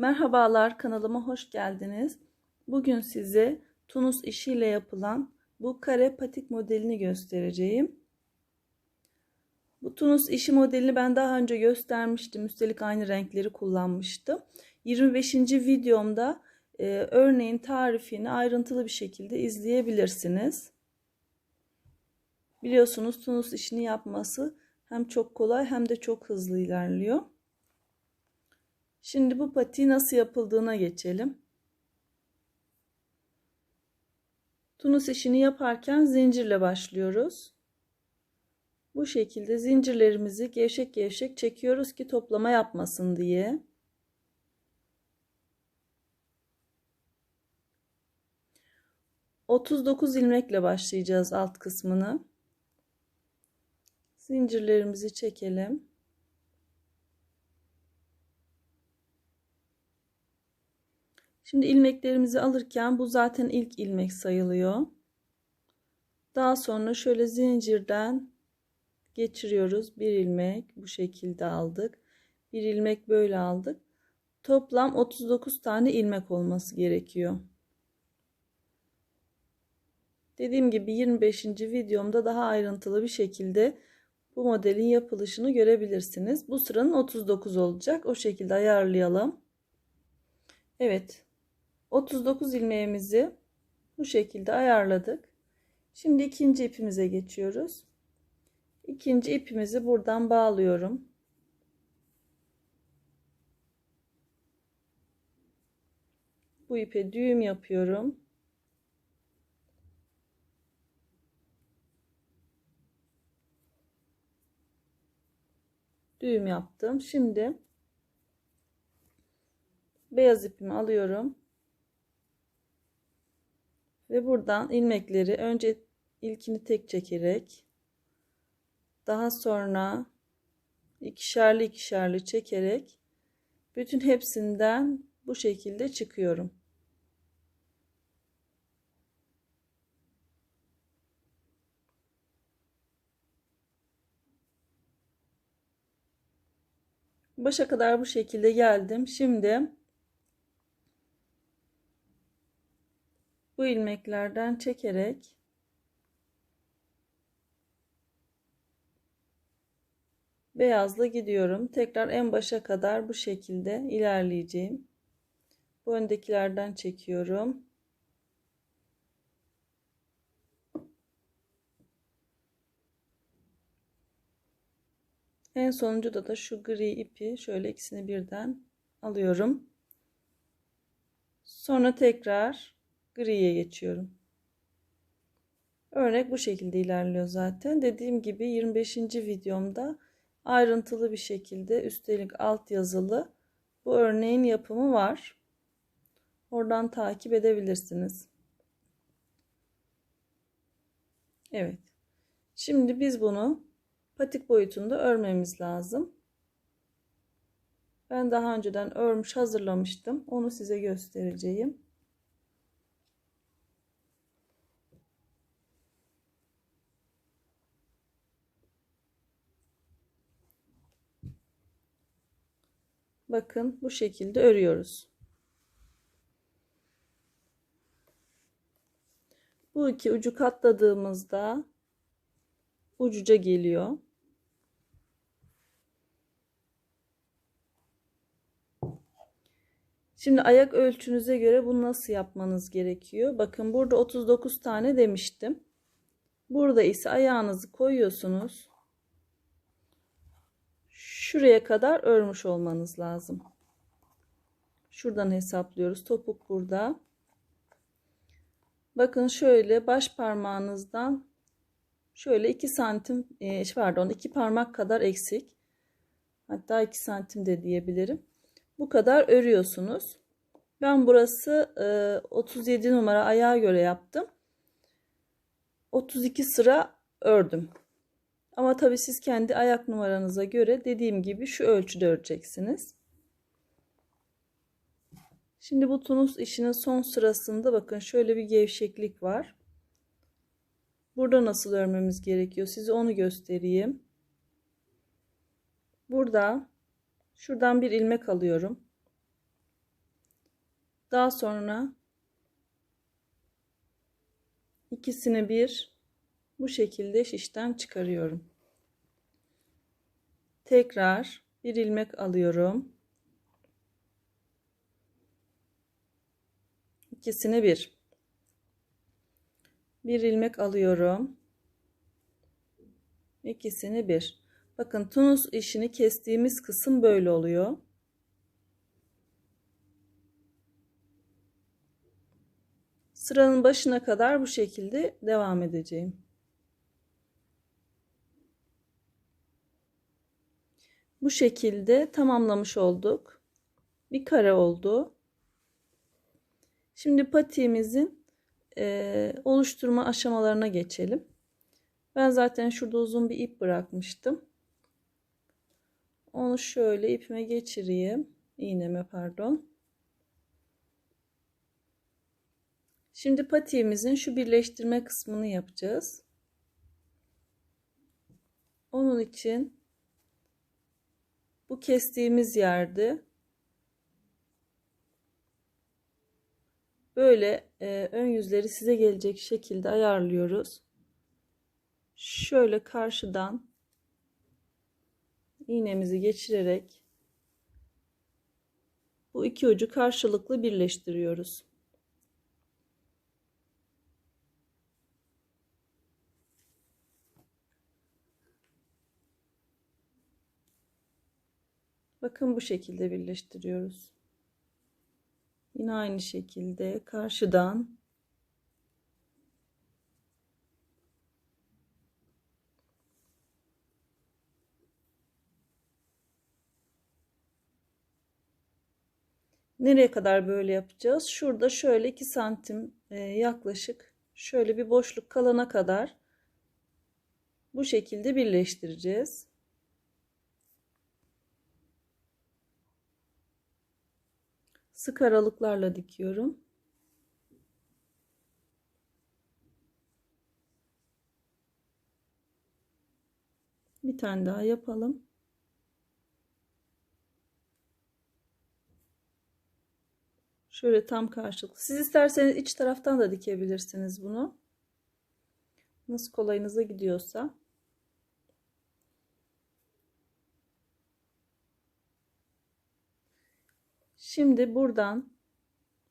Merhabalar kanalıma hoş geldiniz. Bugün size Tunus işiyle yapılan bu kare patik modelini göstereceğim. Bu Tunus işi modelini ben daha önce göstermiştim. Üstelik aynı renkleri kullanmıştım. 25. videomda e, örneğin tarifini ayrıntılı bir şekilde izleyebilirsiniz. Biliyorsunuz Tunus işini yapması hem çok kolay hem de çok hızlı ilerliyor. Şimdi bu patiği nasıl yapıldığına geçelim. Tunus işini yaparken zincirle başlıyoruz. Bu şekilde zincirlerimizi gevşek gevşek çekiyoruz ki toplama yapmasın diye. Otuz dokuz ilmekle başlayacağız alt kısmını. Zincirlerimizi çekelim. Şimdi ilmeklerimizi alırken bu zaten ilk ilmek sayılıyor. Daha sonra şöyle zincirden geçiriyoruz. Bir ilmek bu şekilde aldık. Bir ilmek böyle aldık. Toplam 39 tane ilmek olması gerekiyor. Dediğim gibi 25. videomda daha ayrıntılı bir şekilde bu modelin yapılışını görebilirsiniz. Bu sıranın 39 olacak. O şekilde ayarlayalım. Evet. 39 ilmeğimizi bu şekilde ayarladık. Şimdi ikinci ipimize geçiyoruz. İkinci ipimizi buradan bağlıyorum. Bu ipe düğüm yapıyorum. Düğüm yaptım. Şimdi beyaz ipimi alıyorum. Ve buradan ilmekleri önce ilkini tek çekerek daha sonra ikişerli ikişerli çekerek bütün hepsinden bu şekilde çıkıyorum. Başa kadar bu şekilde geldim. Şimdi bu ilmeklerden çekerek beyazla gidiyorum. Tekrar en başa kadar bu şekilde ilerleyeceğim. Bu öndekilerden çekiyorum. En sonuncuda da şu gri ipi şöyle ikisini birden alıyorum. Sonra tekrar griye geçiyorum. Örnek bu şekilde ilerliyor zaten. Dediğim gibi 25. videomda ayrıntılı bir şekilde üstelik alt yazılı bu örneğin yapımı var. Oradan takip edebilirsiniz. Evet. Şimdi biz bunu patik boyutunda örmemiz lazım. Ben daha önceden örmüş hazırlamıştım. Onu size göstereceğim. Bakın bu şekilde örüyoruz. Bu iki ucu katladığımızda ucuca geliyor. Şimdi ayak ölçünüze göre bunu nasıl yapmanız gerekiyor? Bakın burada 39 tane demiştim. Burada ise ayağınızı koyuyorsunuz. Şuraya kadar örmüş olmanız lazım. Şuradan hesaplıyoruz. Topuk burada. Bakın şöyle baş parmağınızdan şöyle 2 santim e, pardon 2 parmak kadar eksik. Hatta 2 santim de diyebilirim. Bu kadar örüyorsunuz. Ben burası 37 e, numara ayağa göre yaptım. 32 sıra ördüm. Ama tabii siz kendi ayak numaranıza göre dediğim gibi şu ölçüde öreceksiniz. Şimdi bu tunus işinin son sırasında bakın şöyle bir gevşeklik var. Burada nasıl örmemiz gerekiyor size onu göstereyim. Burada şuradan bir ilmek alıyorum. Daha sonra ikisini bir bu şekilde şişten çıkarıyorum. Tekrar bir ilmek alıyorum. İkisini bir. Bir ilmek alıyorum. İkisini bir. Bakın tunus işini kestiğimiz kısım böyle oluyor. Sıranın başına kadar bu şekilde devam edeceğim. Bu şekilde tamamlamış olduk. Bir kare oldu. Şimdi patiğimizin e, oluşturma aşamalarına geçelim. Ben zaten şurada uzun bir ip bırakmıştım. Onu şöyle ipime geçireyim. İğneme pardon. Şimdi patiğimizin şu birleştirme kısmını yapacağız. Onun için bu kestiğimiz yerde böyle e, ön yüzleri size gelecek şekilde ayarlıyoruz. Şöyle karşıdan iğnemizi geçirerek bu iki ucu karşılıklı birleştiriyoruz. Bakın bu şekilde birleştiriyoruz. Yine aynı şekilde karşıdan Nereye kadar böyle yapacağız? Şurada şöyle 2 santim e, yaklaşık şöyle bir boşluk kalana kadar bu şekilde birleştireceğiz. Sık aralıklarla dikiyorum. Bir tane daha yapalım. Şöyle tam karşılıklı. Siz isterseniz iç taraftan da dikebilirsiniz bunu. Nasıl kolayınıza gidiyorsa. Şimdi buradan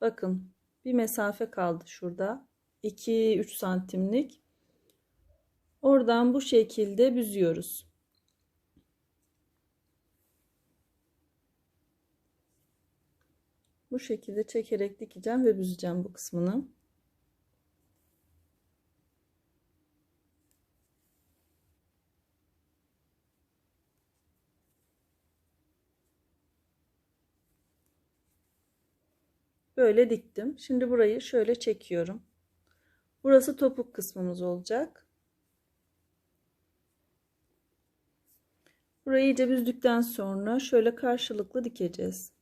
bakın bir mesafe kaldı şurada. 2-3 santimlik. Oradan bu şekilde büzüyoruz. Bu şekilde çekerek dikeceğim ve büzeceğim bu kısmını. Böyle diktim. Şimdi burayı şöyle çekiyorum. Burası topuk kısmımız olacak. Burayı iyice büzdükten sonra şöyle karşılıklı dikeceğiz.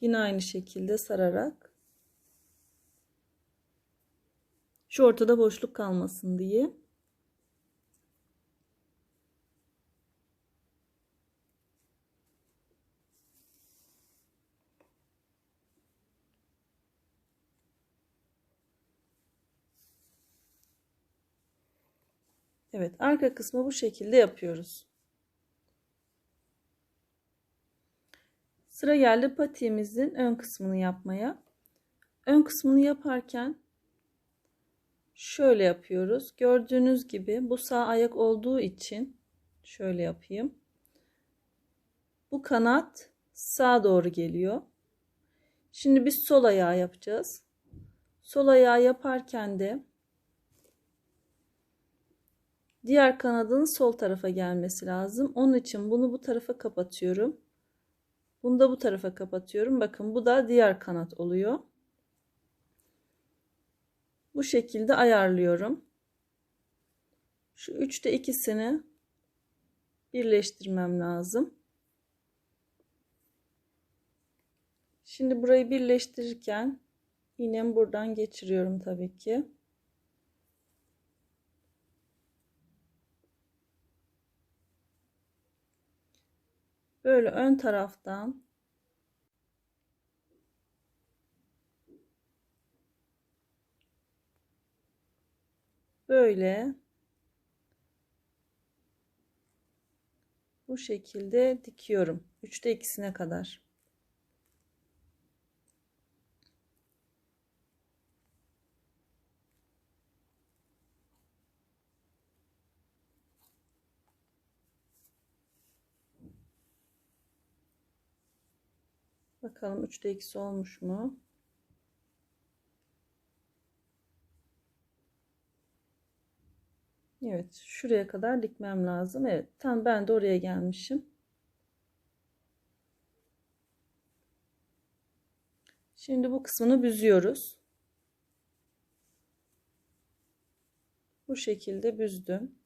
Yine aynı şekilde sararak. Şu ortada boşluk kalmasın diye. Evet arka kısmı bu şekilde yapıyoruz. Sıra geldi patiğimizin ön kısmını yapmaya. Ön kısmını yaparken şöyle yapıyoruz. Gördüğünüz gibi bu sağ ayak olduğu için şöyle yapayım. Bu kanat sağa doğru geliyor. Şimdi biz sol ayağı yapacağız. Sol ayağı yaparken de diğer kanadın sol tarafa gelmesi lazım. Onun için bunu bu tarafa kapatıyorum. Bunu da bu tarafa kapatıyorum. Bakın bu da diğer kanat oluyor. Bu şekilde ayarlıyorum. Şu üçte ikisini birleştirmem lazım. Şimdi burayı birleştirirken iğnemi buradan geçiriyorum tabii ki. böyle ön taraftan böyle bu şekilde dikiyorum. Üçte ikisine kadar. Bakalım 3'te 2'si olmuş mu? Evet, şuraya kadar dikmem lazım. Evet, tam ben de oraya gelmişim. Şimdi bu kısmını büzüyoruz. Bu şekilde büzdüm.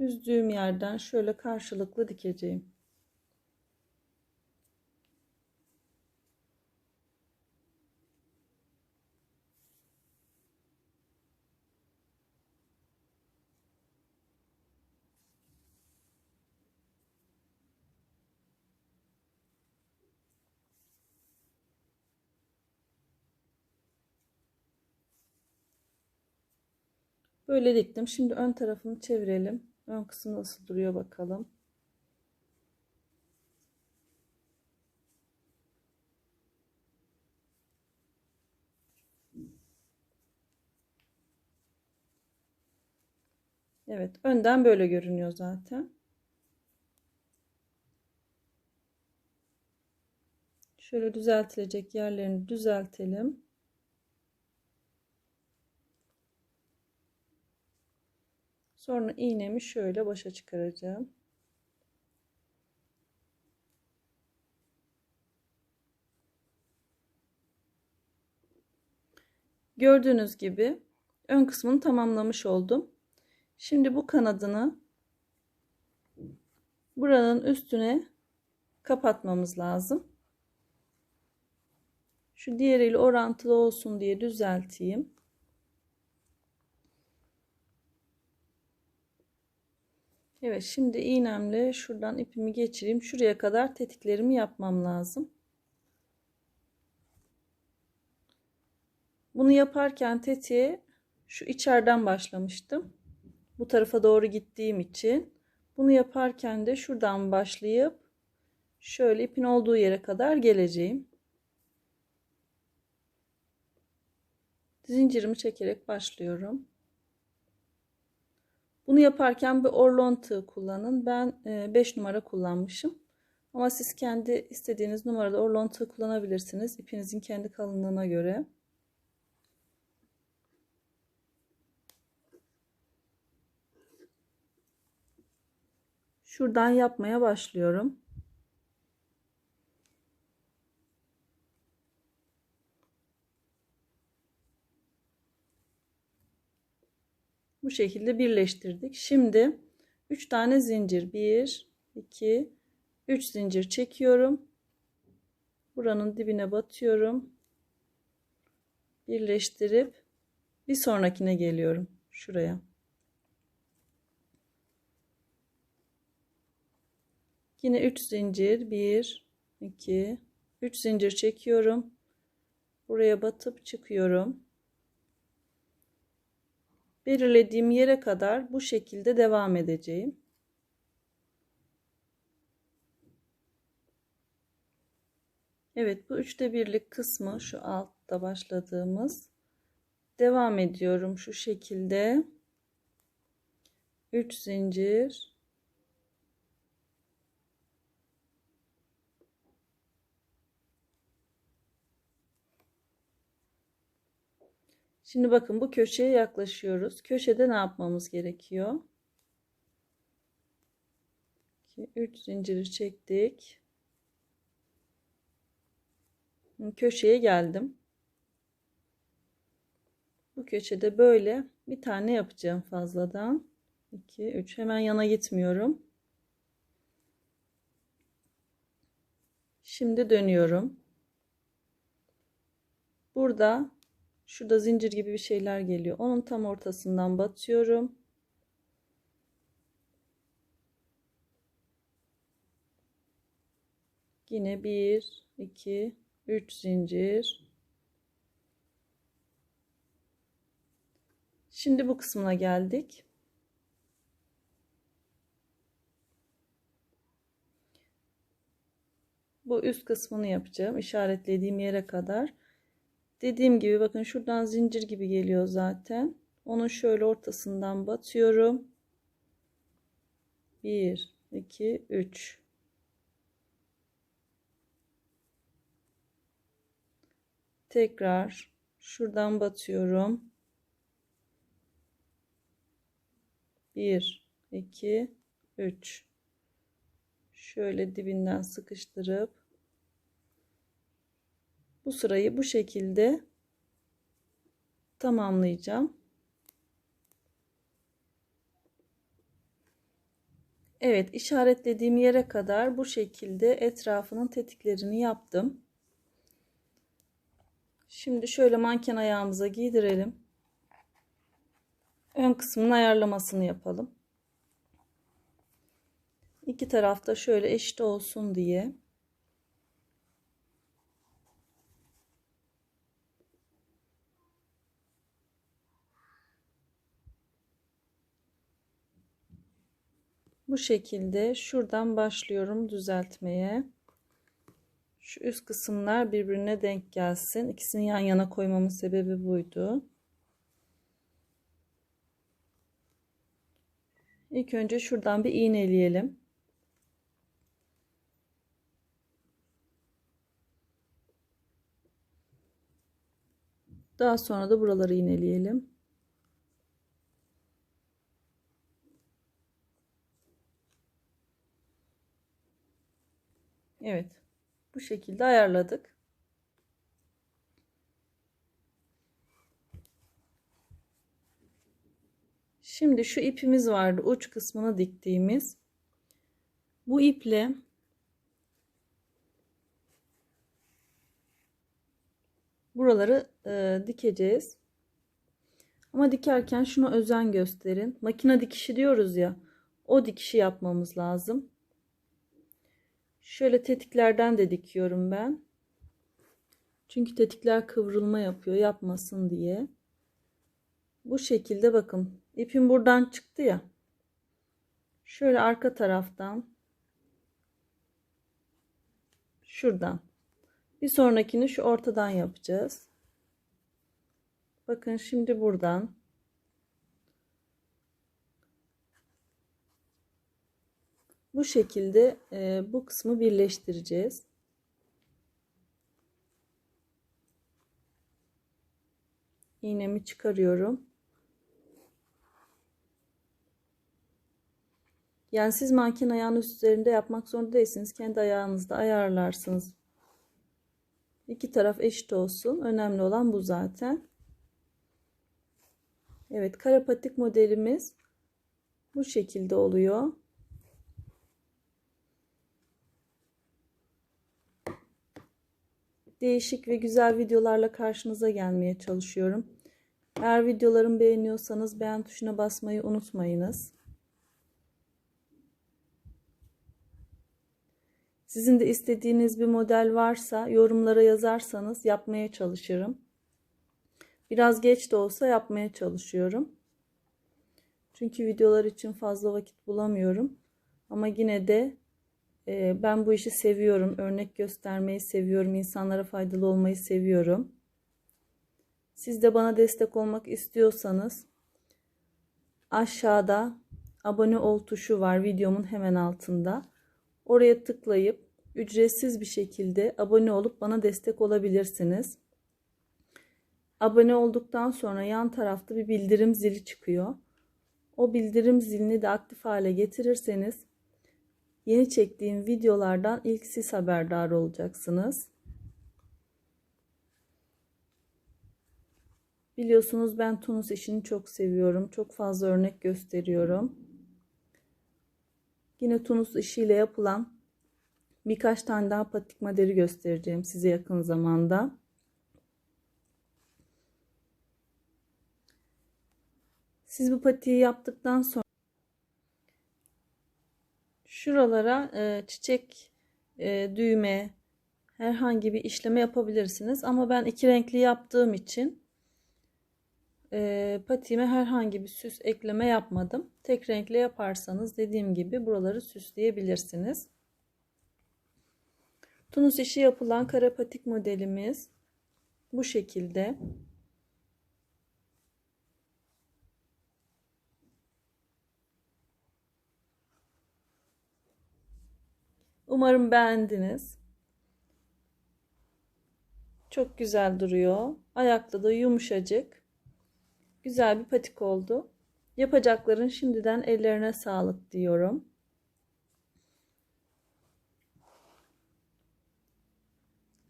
Büzdüğüm yerden şöyle karşılıklı dikeceğim. Böyle diktim. Şimdi ön tarafını çevirelim. Ön kısım nasıl duruyor bakalım. Evet, önden böyle görünüyor zaten. Şöyle düzeltilecek yerlerini düzeltelim. Sonra iğnemi şöyle başa çıkaracağım. Gördüğünüz gibi ön kısmını tamamlamış oldum. Şimdi bu kanadını buranın üstüne kapatmamız lazım. Şu diğeriyle orantılı olsun diye düzelteyim. Evet şimdi iğnemle şuradan ipimi geçireyim. Şuraya kadar tetiklerimi yapmam lazım. Bunu yaparken tetiğe şu içeriden başlamıştım. Bu tarafa doğru gittiğim için. Bunu yaparken de şuradan başlayıp şöyle ipin olduğu yere kadar geleceğim. Zincirimi çekerek başlıyorum. Bunu yaparken bir orlon kullanın. Ben 5 e, numara kullanmışım. Ama siz kendi istediğiniz numarada orlon kullanabilirsiniz. İpinizin kendi kalınlığına göre. Şuradan yapmaya başlıyorum. Bu şekilde birleştirdik. Şimdi 3 tane zincir. 1, 2, 3 zincir çekiyorum. Buranın dibine batıyorum. Birleştirip bir sonrakine geliyorum. Şuraya. Yine 3 zincir. 1, 2, 3 zincir çekiyorum. Buraya batıp çıkıyorum belirlediğim yere kadar bu şekilde devam edeceğim. Evet bu üçte birlik kısmı şu altta başladığımız devam ediyorum şu şekilde 3 zincir Şimdi bakın bu köşeye yaklaşıyoruz. Köşede ne yapmamız gerekiyor? 2 3 zinciri çektik. Köşeye geldim. Bu köşede böyle bir tane yapacağım fazladan. 2 3 hemen yana gitmiyorum. Şimdi dönüyorum. Burada Şurada zincir gibi bir şeyler geliyor. Onun tam ortasından batıyorum. Yine 1, 2, 3 zincir. Şimdi bu kısmına geldik. Bu üst kısmını yapacağım. işaretlediğim yere kadar. Dediğim gibi bakın şuradan zincir gibi geliyor zaten. Onun şöyle ortasından batıyorum. 1, 2, 3. Tekrar şuradan batıyorum. 1, 2, 3. Şöyle dibinden sıkıştırıp bu sırayı bu şekilde tamamlayacağım. Evet işaretlediğim yere kadar bu şekilde etrafının tetiklerini yaptım. Şimdi şöyle manken ayağımıza giydirelim. Ön kısmının ayarlamasını yapalım. İki tarafta şöyle eşit olsun diye bu şekilde şuradan başlıyorum düzeltmeye. Şu üst kısımlar birbirine denk gelsin. İkisini yan yana koymamın sebebi buydu. İlk önce şuradan bir iğneleyelim. Daha sonra da buraları iğneleyelim. Evet. Bu şekilde ayarladık. Şimdi şu ipimiz vardı uç kısmını diktiğimiz. Bu iple buraları e, dikeceğiz. Ama dikerken şuna özen gösterin. Makine dikişi diyoruz ya. O dikişi yapmamız lazım. Şöyle tetiklerden de dikiyorum ben. Çünkü tetikler kıvrılma yapıyor yapmasın diye. Bu şekilde bakın. ipim buradan çıktı ya. Şöyle arka taraftan şuradan bir sonrakini şu ortadan yapacağız. Bakın şimdi buradan bu şekilde e, bu kısmı birleştireceğiz. İğnemi çıkarıyorum. Yani siz manken ayağınız üzerinde yapmak zorunda değilsiniz. Kendi ayağınızda ayarlarsınız. İki taraf eşit olsun. Önemli olan bu zaten. Evet karapatik modelimiz bu şekilde oluyor. Değişik ve güzel videolarla karşınıza gelmeye çalışıyorum. Eğer videolarımı beğeniyorsanız beğen tuşuna basmayı unutmayınız. Sizin de istediğiniz bir model varsa yorumlara yazarsanız yapmaya çalışırım. Biraz geç de olsa yapmaya çalışıyorum. Çünkü videolar için fazla vakit bulamıyorum. Ama yine de ben bu işi seviyorum. Örnek göstermeyi seviyorum. insanlara faydalı olmayı seviyorum. Siz de bana destek olmak istiyorsanız aşağıda abone ol tuşu var videomun hemen altında. Oraya tıklayıp ücretsiz bir şekilde abone olup bana destek olabilirsiniz. Abone olduktan sonra yan tarafta bir bildirim zili çıkıyor. O bildirim zilini de aktif hale getirirseniz Yeni çektiğim videolardan ilk siz haberdar olacaksınız. Biliyorsunuz ben Tunus işini çok seviyorum. Çok fazla örnek gösteriyorum. Yine Tunus işiyle yapılan birkaç tane daha patik modeli göstereceğim size yakın zamanda. Siz bu patiği yaptıktan sonra Şuralara e, çiçek e, düğme, herhangi bir işleme yapabilirsiniz. Ama ben iki renkli yaptığım için e, patiğime herhangi bir süs ekleme yapmadım. Tek renkli yaparsanız dediğim gibi buraları süsleyebilirsiniz. Tunus işi yapılan kara patik modelimiz bu şekilde. Umarım beğendiniz. Çok güzel duruyor. Ayakta da yumuşacık. Güzel bir patik oldu. Yapacakların şimdiden ellerine sağlık diyorum.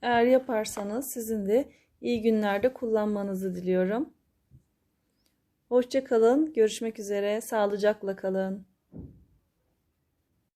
Eğer yaparsanız sizin de iyi günlerde kullanmanızı diliyorum. Hoşça kalın. Görüşmek üzere. Sağlıcakla kalın.